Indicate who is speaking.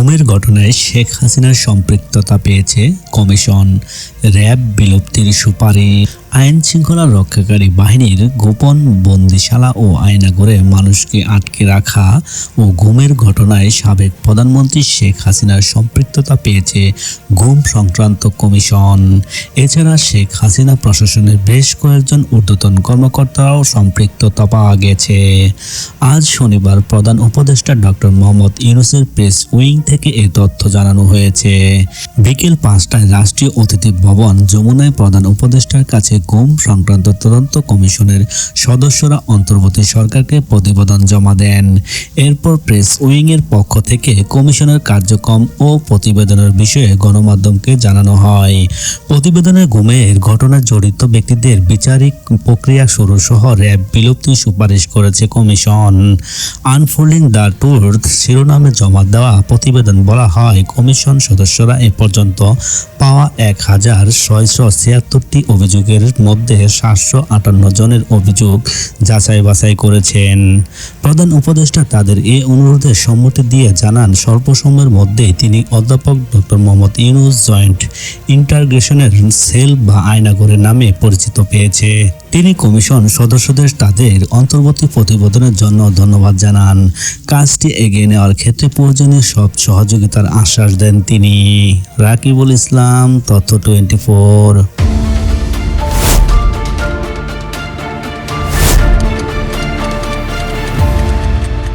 Speaker 1: গুমের ঘটনায় শেখ হাসিনার সম্পৃক্ততা পেয়েছে কমিশন র্যাব বিলুপ্তির সুপারিশ আইন শৃঙ্খলা রক্ষাকারী বাহিনীর গোপন বন্দিশালা ও আয়নাগরে মানুষকে আটকে রাখা ও ঘুমের ঘটনায় সাবেক প্রধানমন্ত্রী শেখ হাসিনার সম্পৃক্ততা পেয়েছে ঘুম সংক্রান্ত কমিশন। এছাড়া শেখ হাসিনা প্রশাসনের বেশ কয়েকজন ঊর্ধ্বতন কর্মকর্তাও সম্পৃক্ততা পাওয়া গেছে। আজ শনিবার প্রধান উপদেষ্টা ডক্টর মোহাম্মদ ইউনুসের প্রেস উইং থেকে এ তথ্য জানানো হয়েছে। বিকেল পাঁচটায় রাষ্ট্রীয় অতিথি ভবন যমুনায় প্রধান উপদেষ্টার কাছে গুম সংক্রান্ত তদন্ত কমিশনের সদস্যরা অন্তর্বর্তী সরকারকে প্রতিবেদন জমা দেন। এরপর প্রেস উইং এর পক্ষ থেকে কমিশনের কার্যক্রম ও প্রতিবেদনের বিষয়ে গণমাধ্যমকে জানানো হয়। প্রতিবেদনে গুমের ঘটনায় জড়িত ব্যক্তিদের বিচারিক প্রক্রিয়া শুরু সহ র্যাব বিলুপ্তি সুপারিশ করেছে কমিশন। আনফোল্ডিং দ্য ট্রুথ শিরোনামে জমা দেওয়া প্রতিবেদন বলা হয়, কমিশন সদস্যরা এ পর্যন্ত পাওয়া এক হাজার ছয়শো ছিয়াত্তরটি অভিযোগের মধ্যে সাতশো আটান্ন জনের অভিযোগ যাচাই বাছাই করেছেন। প্রধান উপদেষ্টা তাদের এ অনুরোধে সম্মতি দিয়ে জানান স্বল্প সময়ের মধ্যেই তিনি অধ্যাপক ডক্টর মোহাম্মদ ইউনুস জয়েন্ট ইন্টারগ্রেশনের সেল বা আয়নাগরে নামে পরিচিত পেয়েছে। তিনি কমিশন সদস্যদের তাদের অন্তর্বর্তী প্রতিবেদনের জন্য ধন্যবাদ জানান। কাজটি এগিয়ে নেওয়ার ক্ষেত্রে প্রয়োজনীয় সব সহযোগিতার আশ্বাস দেন তিনি। রাকিবুল ইসলাম, তথ্য টোয়েন্টি ফোর